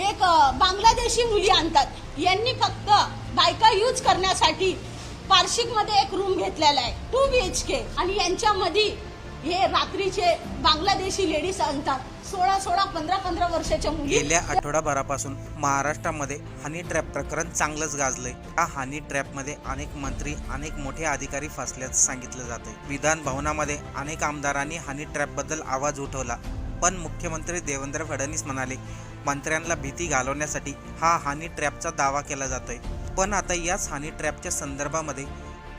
एक बांगलादेशी मुली आणतात. यांनी फक्त बायका यूज करण्यासाठी पार्शिकमध्ये एक रूम घेतलेला आहे टू बी एच के आणि यांच्यामध्ये हे रात्रीचे बांगलादेशी लेडीज आणतात. सोळा सोळा पंधरा पंधरा वर्षाच्या मुली. गेल्या आठवडाभरापासून महाराष्ट्रामध्ये हनी ट्रॅप प्रकरण चांगलंच गाजलंय. या हनी ट्रॅपमध्ये अनेक मंत्री अनेक मोठे अधिकारी फसल्याचं सांगितलं जातंय. विधान भवनामध्ये अनेक आमदारांनी हनी ट्रॅपबद्दल आवाज उठवला. पण मुख्यमंत्री देवेंद्र फडणवीस म्हणाले मंत्र्यांना भीती घालवण्यासाठी हा हानी ट्रॅपचा दावा केला जातोय. पण आता याच हानी ट्रॅपच्या संदर्भामध्ये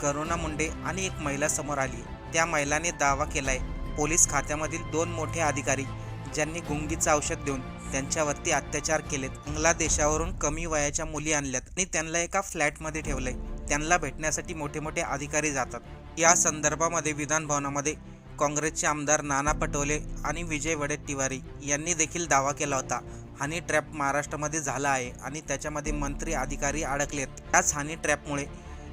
करुणा मुंडे आणि एक महिला समोर आली. त्या महिलाने दावा केलाय पोलीस खात्यामधील दोन मोठे अधिकारी ज्यांनी गुंगीचं औषध देऊन त्यांच्यावरती अत्याचार केलेत बांगलादेशावरून कमी वयाच्या मुली आणल्यात आणि त्यांना एका फ्लॅटमध्ये ठेवलंय. त्यांना भेटण्यासाठी मोठे मोठे अधिकारी जातात. या संदर्भामध्ये विधानभवनामध्ये काँग्रेसचे आमदार नाना पटोले आणि विजय वडेट्टीवारी यांनी देखील दावा केला होता. हनी ट्रॅप महाराष्ट्रामध्ये झाला आहे आणि त्याच्यामध्ये मंत्री अधिकारी अडकलेत. त्याच हनी ट्रॅपमुळे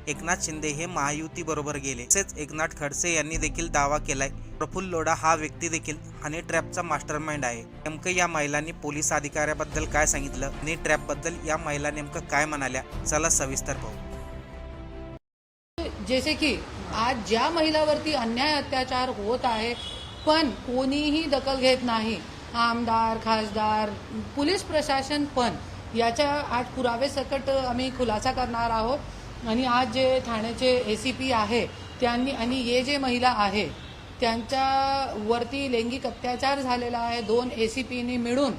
एकनाथ शिंदे हे महायुतीबरोबर गेले. तसेच एकनाथ खडसे यांनी देखील दावा केलाय. प्रफुल्ल लोढा हा व्यक्ती देखील हनी ट्रॅपचा मास्टर माइंड आहे. नेमकं या महिलांनी पोलीस अधिकाऱ्याबद्दल काय सांगितलं? हनी ट्रॅपबद्दल या महिला नेमकं काय म्हणाल्या? चला सविस्तर पाहू. जैसे की आज ज्या महिलावरती अन्याय अत्याचार होत आहे पण कोणीही दखल घेत नाही. आमदार खासदार पोलीस प्रशासन पण याच्या आज पुरावे सकट आम्ही खुलासा करणार आहोत. आणि आज जे ठाण्याचे ए सी पी आहे त्यांनी आणि ये जे महिला आहे त्यांच्यावरती लैंगिक अत्याचार झालेला आहे. दोन ए सी पीनी मिळून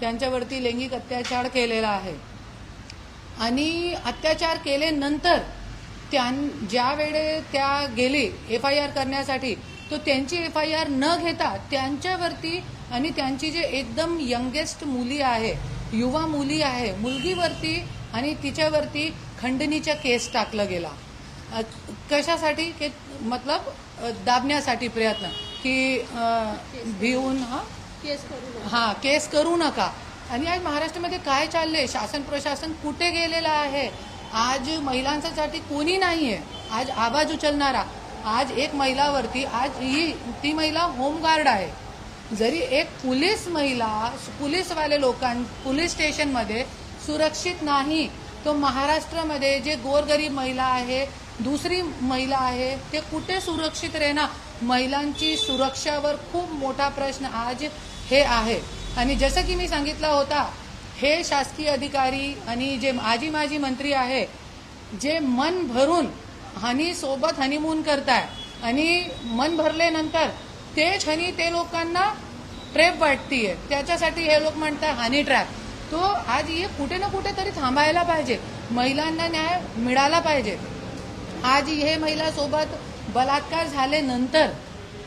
त्यांच्यावरती लैंगिक अत्याचार केलेला आहे. आणि अत्याचार केल्यानंतर त्यां ज्या वेळे त्या गेली एफ आय आर करण्यासाठी तो त्यांची एफ आय आर न घेता त्यांच्यावरती आणि त्यांची जे एकदम यंगेस्ट मुली आहे युवा मुली आहे मुलगीवरती आणि तिच्यावरती खंडणीचा केस टाकला गेला. कशासाठी? की मतलब दाबण्यासाठी प्रयत्न. की भिवून हा? केस करू हा केस करू नका. आणि आज महाराष्ट्रामध्ये काय चाललंय? शासन प्रशासन कुठे गेलेलं आहे? आज महिलांसाठी कोणी नाहीये. आज आवाज उचलणारा. आज एक महिलावरती आज ही ती महिला होमगार्ड आहे. जरी एक पोलीस महिला पोलीसवाले लोकां पोलीस स्टेशनमध्ये सुरक्षित नाही तो महाराष्ट्रामध्ये जे गोरगरीब महिला आहे दुसरी महिला आहे ते कुठे सुरक्षित राहणार? महिलांची सुरक्षावर खूप मोठा प्रश्न आज हे आहे. आणि जसं की मी सांगितलं होता हे शासकीय अधिकारी आणि जे आजी माजी मंत्री आहे जे मन भरून हनी सोबत हनीमून करताय आणि मन भरल्यानंतर तेच हनी ते लोकांना ट्रेप वाटतीये. त्याच्यासाठी हे लोक म्हणतात हनी ट्रॅप तो आज हे कुठे ना कुठे तरी थांबायला पाहिजे. महिलांना न्याय मिळाला पाहिजे. आज हे महिला सोबत बलात्कार झाल्यानंतर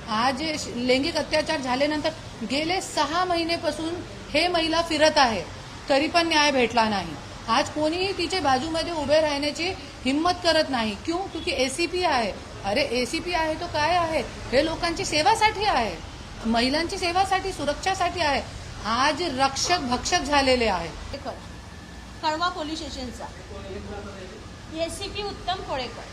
आज लैंगिक अत्याचार झाल्यानंतर गेले सहा महिनेपासून हे महिला फिरत आहे. तरी पण न्याय भेटला नाही. आज कोणीही तिच्या बाजूमध्ये उभे राहण्याची हिंमत करत नाही. क्यू? की एसीपी आहे. अरे एसीपी आहे तो काय आहे? हे लोकांची सेवासाठी आहे. महिलांची सेवासाठी सुरक्षासाठी आहे. आज रक्षक भक्षक झालेले आहे कळवा पोलीस स्टेशनचा. एसीपी उत्तम कोळेकर.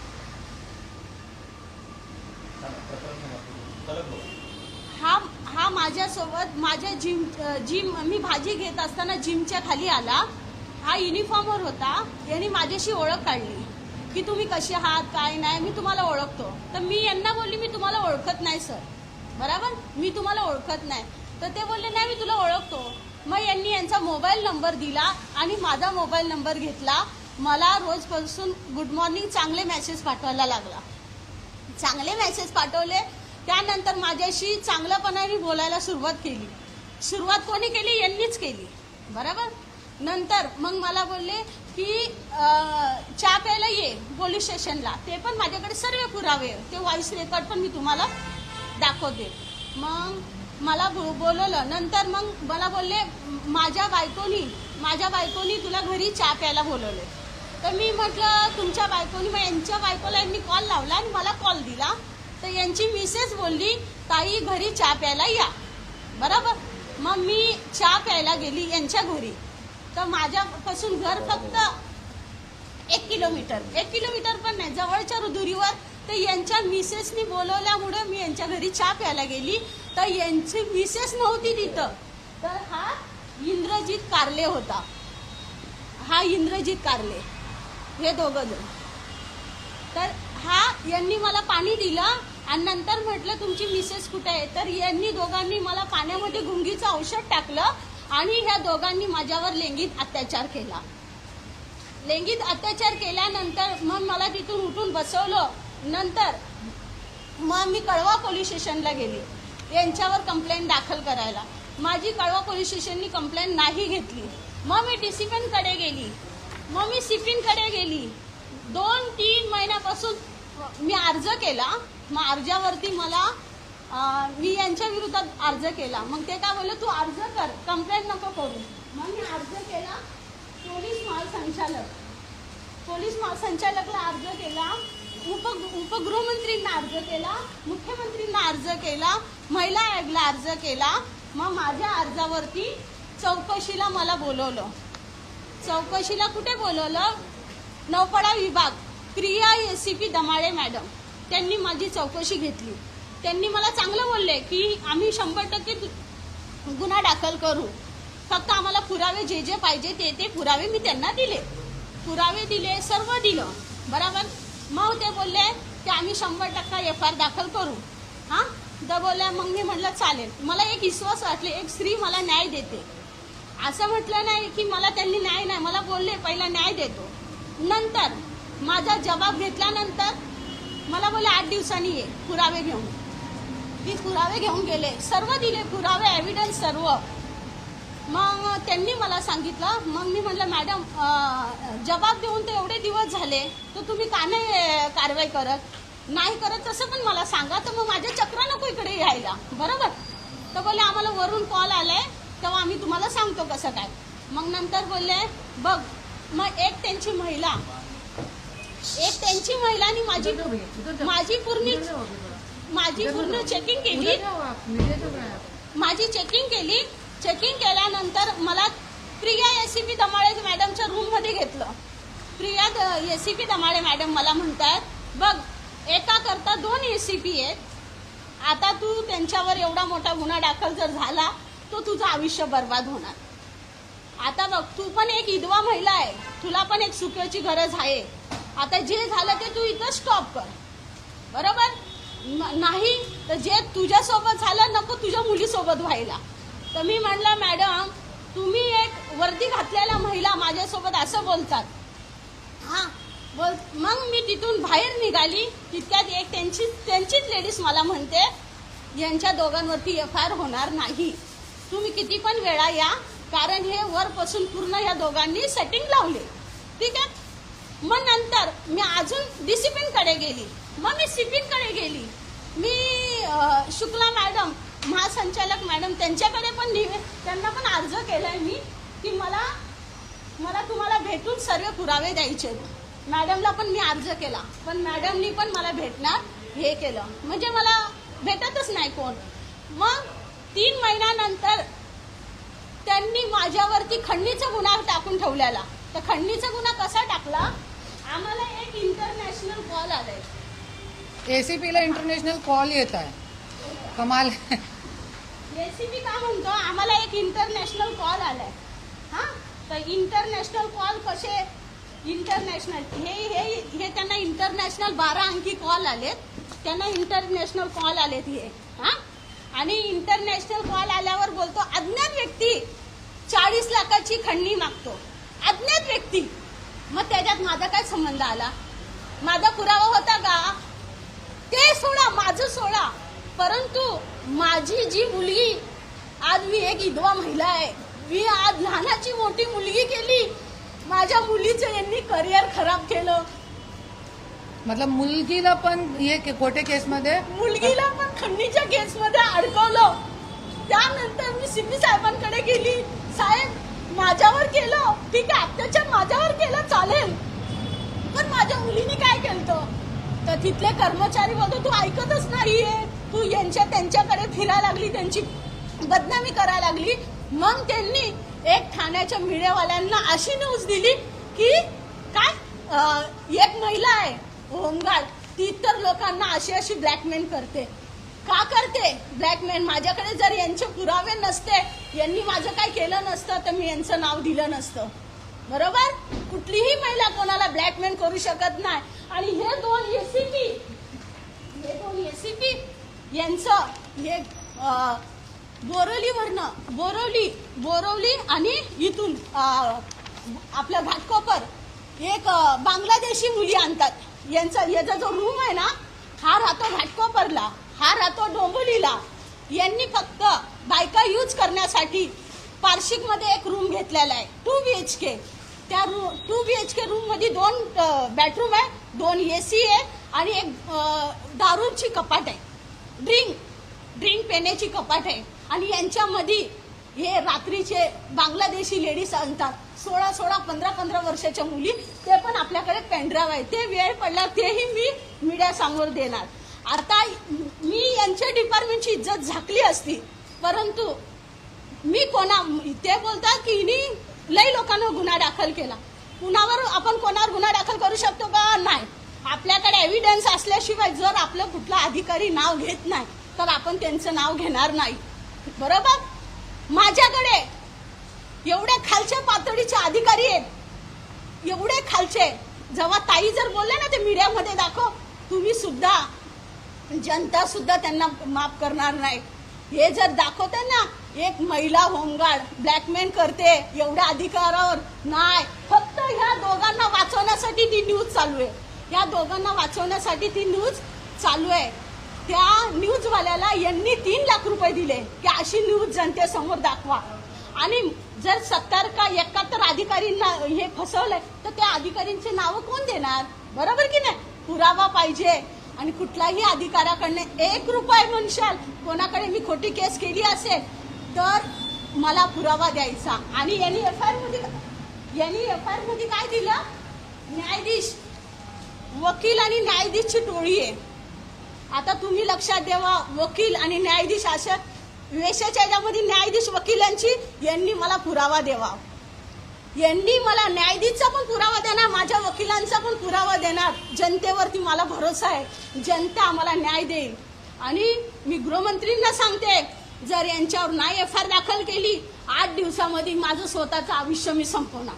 हा हा माझ्यासोबत माझ्या जिम जिम मी भाजी घेत असताना जिमच्या खाली आला. हा युनिफॉर्मवर होता. यांनी माझ्याशी ओळख काढली. की तुम्ही कसे आहात काय नाही मी तुम्हाला ओळखतो. तर मी यांना बोलली मी तुम्हाला ओळखत नाही सर. बरोबर? मी तुम्हाला ओळखत नाही. तर ते बोलले नाही मी तुला ओळखतो. मग यांनी यांचा मोबाईल नंबर दिला आणि माझा मोबाईल नंबर घेतला. मला रोजपासून गुड मॉर्निंग चांगले मेसेज पाठवायला लागला. चांगले मेसेज पाठवले. त्यानंतर माझ्याशी चांगल्यापणाने बोलायला सुरुवात केली. सुरुवात कोणी केली? यांनीच केली. बरोबर? नंतर मग मला बोलले की गेले पोलीस स्टेशनला. ते पण माझ्याकडे सर्व पुरावे ते व्हॉइस रेकॉर्ड पण मी तुम्हाला दाखवते. मग मला बो- बोलवलं. नंतर मग मला बोलले माझ्या बायकोनी माझ्या बायकोनी तुला घरी चहा प्यायला बोलवले तर मी म्हटलं तुमच्या बायकोनी मग यांच्या बायकोला यांनी कॉल लावला आणि मला कॉल दिला. तर यांची मिसेस बोलली ताई घरी चहा प्यायला या. बरोबर? मग मी चहा प्यायला गेली यांच्या घरी. तर माझ्यापासून घर फक्त एक किलोमीटर. एक किलोमीटर पण नाही. जवळच्या दुरीवर तर यांच्या मिसेसनी बोलवल्यामुळे मी यांच्या घरी चहा प्यायला गेली. तर यांची मिसेस नव्हती तिथं. तर हा इंद्रजित कारले होता. हा इंद्रजित कारले. हे दोघं जण. तर हा यांनी मला पाणी दिलं आणि नंतर म्हटलं तुमची मिसेस कुठे आहे? तर यांनी दोघांनी मला पाण्यामध्ये गुंगीचं औषध टाकलं आणि ह्या दोघांनी माझ्यावर लैंगिक अत्याचार केला. लैंगिक अत्याचार केल्यानंतर मग मला तिथून उठून बसवलं. नंतर मग मी कळवा पोलीस स्टेशनला गेली. यांच्यावर कंप्लेंट दाखल करायला. माझी कळवा पोलीस स्टेशननी कंप्लेंट नाही घेतली. मग मी कडे गेली. मग मी सिफिनकडे गेली. दोन तीन महिन्यापासून मी अर्ज केला. मग अर्जावरती मला मी यांच्या विरोधात अर्ज केला. मग ते काय बोलले तू अर्ज कर. कंप्लेंट नको करू. मग मी अर्ज केला. पोलीस महासंचालक. पोलीस महासंचालकला अर्ज केला. उप उपगृहमंत्रींना अर्ज केला. मुख्यमंत्रींना अर्ज केला. महिला आयोगला अर्ज केला. मग माझ्या अर्जावरती चौकशीला मला बोलवलं. चौकशीला कुठे बोलवलं? नौपाडा विभाग. क्रिया S C P Damale madam. त्यांनी माझी चौकशी घेतली. त्यांनी मला चांगलं बोलले की आम्ही शंभर टक्के गुन्हा दाखल करू. फक्त आम्हाला पुरावे जे जे पाहिजे ते ते पुरावे मी त्यांना दिले. पुरावे दिले सर्व दिलं. बरोबर? मग ते बोलले की आम्ही शंभर टक्का एफ आर दाखल करू. हां? तर बोलल्या मग मी म्हटलं चालेल. मला एक विश्वास वाटले एक स्त्री मला न्याय देते. असं म्हटलं नाही की मला त्यांनी न्याय नाही मला बोलले पहिला न्याय देतो. नंतर माझा जबाब घेतल्यानंतर मला बोलले आठ दिवसांनी ये पुरावे घेऊन. मी पुरावे घेऊन गेले. सर्व दिले पुरावे एव्हिडन्स सर्व. मग त्यांनी मला सांगितलं मग मी म्हटलं मॅडम जबाब देऊन तर एवढे दिवस झाले तर तुम्ही का नाही कारवाई करत? नाही करत तसं पण मला सांगा तर मग माझ्या चक्र नको इकडे यायला. बरोबर. तर बोलले आम्हाला वरून कॉल आलाय तेव्हा आम्ही तुम्हाला सांगतो कसं काय. मग नंतर बोलले बघ मग एक त्यांची महिला एक त्यांची महिला आणि माझी माझी पूर्ण माझी पूर्ण चेकिंग केली. माझी चेकिंग केली. चेकिंग केल्यानंतर मला Priya A C P Damale मॅडमच्या रूममध्ये घेतलं. Priya A C P Damale madam मला म्हणतात बघ एका करता दोन पी आहेत. आता तू त्यांच्यावर एवढा मोठा गुन्हा दाखल जर झाला तो तुझं आयुष्य बर्बाद होणार. आता बघ तू पण एक विधवा महिला आहे. तुला पण एक सुखाची गरज आहे. आता जे झालं ते तू इथं स्टॉप कर. बरोबर? नाही तर जे तुझ्यासोबत झालं नको तुझ्या मुलीसोबत व्हायला. तर मी म्हणलं मॅडम तुम्ही एक वर्दी घातलेल्या महिला माझ्यासोबत असं बोलतात. हा बोल मग मी तिथून बाहेर निघाली. तितक्यात एक त्यांची त्यांचीच लेडीज मला म्हणते यांच्या दोघांवरती एफ आय आर होणार नाही. तुम्ही किती पण वेळा या कारण हे वरपासून पूर्ण या दोघांनी सेटिंग लावले. ठीक आहे? मग नंतर मी अजून डिसिप्लिनकडे गेली. मग मी सिपिन गेली. मी शुक्ला मॅडम महासंचालक मॅडम त्यांच्याकडे पण लिहिले त्यांना पण अर्ज केला आहे मी की मला मला तुम्हाला भेटून सर्व पुरावे द्यायचे मॅडमला पण मी अर्ज केला पण मॅडमनी पण मला भेटणार हे केलं. म्हणजे मला भेटतच नाही कोण. मग तीन महिन्यानंतर त्यांनी माझ्यावरती खंडणीचा गुन्हा टाकून ठेवलेला. तर खंडणीचा गुन्हा कसा टाकला? आम्हाला एक इंटरनॅशनल कॉल आलाय. एसीपीला इंटरनॅशनल कॉल येत आहे. कमाल. रेसिपी का म्हणतो? आम्हाला एक इंटरनॅशनल कॉल आलाय. हा? तर इंटरनॅशनल कॉल कसे? इंटरनॅशनल हे हे हे त्यांना इंटरनॅशनल बारा अंकी कॉल आलेत. त्यांना इंटरनॅशनल कॉल आलेत हे. हा? आणि इंटरनॅशनल कॉल आल्यावर बोलतो अज्ञात व्यक्ती चाळीस लाखाची खंडणी मागतो. अज्ञात व्यक्ती. मग त्याच्यात माझा काय संबंध आला? माझा पुरावा होता का? ते सोडा माझं सोडा. परंतु माझी जी मुलगी आज मी एक विधवा महिला आहे. मी आज लहानाची मोठी मुलगी केली. माझ्या मुलीचं यांनी करिअर खराब केलं. मतलब मुलगीला पण हे के- खोटे केसमध्ये मुलगीला पण खंडणीच्या केसमध्ये अडकवलं. त्यानंतर मी सिद्धी साहेबांकडे गेली. साहेब माझ्यावर केलं. ठीक आहे अत्याचार माझ्यावर केलं चालेल. पण माझ्या मुलीने काय केलं तर तिथले कर्मचारी बोलतो तू ऐकतच नाहीये. तू यांच्या त्यांच्याकडे फिरायला लागली त्यांची बदनामी करायला लागली. मग त्यांनी एक ठाण्याच्या मीडियावाल्यांना अशी न्यूज दिली की काय एक महिला आहे होमगार्ड ती तर लोकांना अशी अशी ब्लॅकमेल करते. का करते? ब्लॅकमेल माझ्याकडे जर यांचे पुरावे नसते यांनी माझं काय केलं नसतं तर मी यांचं नाव दिलं नसतं. बरोबर? कुठलीही महिला कोणाला ब्लॅकमेल करू शकत नाही. आणि हे दोन एसीपी हे दोन एसीपी यांचं हे बोरवलीवरनं बोरवली बोरवली आणि इथून आपलं घाटकोपर एक बांगलादेशी मुली आणतात. यांचा याचा जो रूम आहे ना हा राहतो घाटकोपरला हा राहतो डोंबोलीला यांनी फक्त बायका यूज करण्यासाठी पार्शिकमध्ये एक रूम घेतलेला आहे टू बी एच के त्या रू टू बी एच के रूममध्ये दोन बेडरूम आहे दोन ए सी आहे आणि एक दारूची कपाट आहे. ड्रिंक ड्रिंक पिण्याची कपाट आहे. आणि यांच्यामध्ये हे रात्रीचे बांगलादेशी लेडीज आणतात. सोळा सोळा पंधरा पंधरा वर्षाच्या मुली ते पण आपल्याकडे पेनड्राव आहे. ते वेळ पडला तेही मी मीडियासमोर देणार. आता मी यांच्या डिपार्टमेंटची इज्जत झाकली असती परंतु मी कोणा ते बोलतात की हिनी लई लोकांना गुन्हा दाखल केला. कुणावर आपण कोणावर गुन्हा दाखल करू शकतो का? नाही. आपल्याकडे एव्हिडन्स असल्याशिवाय जर आपलं कुठला अधिकारी नाव घेत नाही तर आपण त्यांचं नाव घेणार नाही. बरोबर? माझ्याकडे एवढ्या खालच्या पातळीचे अधिकारी आहेत. एवढे खालचे. जेव्हा ताई जर बोलले ना ते मीडियामध्ये दाखव तुम्ही सुद्धा जनता सुद्धा त्यांना माफ करणार नाही. हे जर दाखवते ना एक महिला होमगार्ड ब्लॅकमेल करते एवढ्या अधिकारावर. नाही फक्त ह्या दोघांना वाचवण्यासाठी ती न्यूज चालू आहे. या दोघांना वाचवण्यासाठी ती न्यूज चालू आहे. त्या न्यूजवाल्याला यांनी तीन लाख रुपये दिले. की अशी न्यूज जनतेसमोर दाखवा. आणि जर सत्तर का एकाहत्तर अधिकारींना हे फसवलंय तर त्या अधिकारींची नावं कोण देणार? बरोबर की नाही? पुरावा पाहिजे. आणि कुठलाही अधिकाऱ्याकडनं एक रुपये म्हणशाल कोणाकडे मी खोटी केस केली असेल तर मला पुरावा द्यायचा. आणि यांनी एफ आयमध्ये यांनी एफ आयमध्ये काय दिलं? न्यायाधीश वकील आणि न्यायाधीशची टोळी आहे. आता तुम्ही लक्षात द्यावा वकील आणि न्यायाधीश अशा वेशाच्या याच्यामध्ये न्यायाधीश वकिलांची यांनी मला पुरावा द्यावा. यांनी मला न्यायाधीशचा पण पुरावा देणार माझ्या वकिलांचा पण पुरावा देणार. जनतेवरती मला भरोसा आहे. जनता आम्हाला न्याय देईल. आणि मी गृहमंत्रींना सांगते जर यांच्यावर नाही एफ आय दाखल केली आठ दिवसामध्ये माझं स्वतःचं आयुष्य मी संपवणार.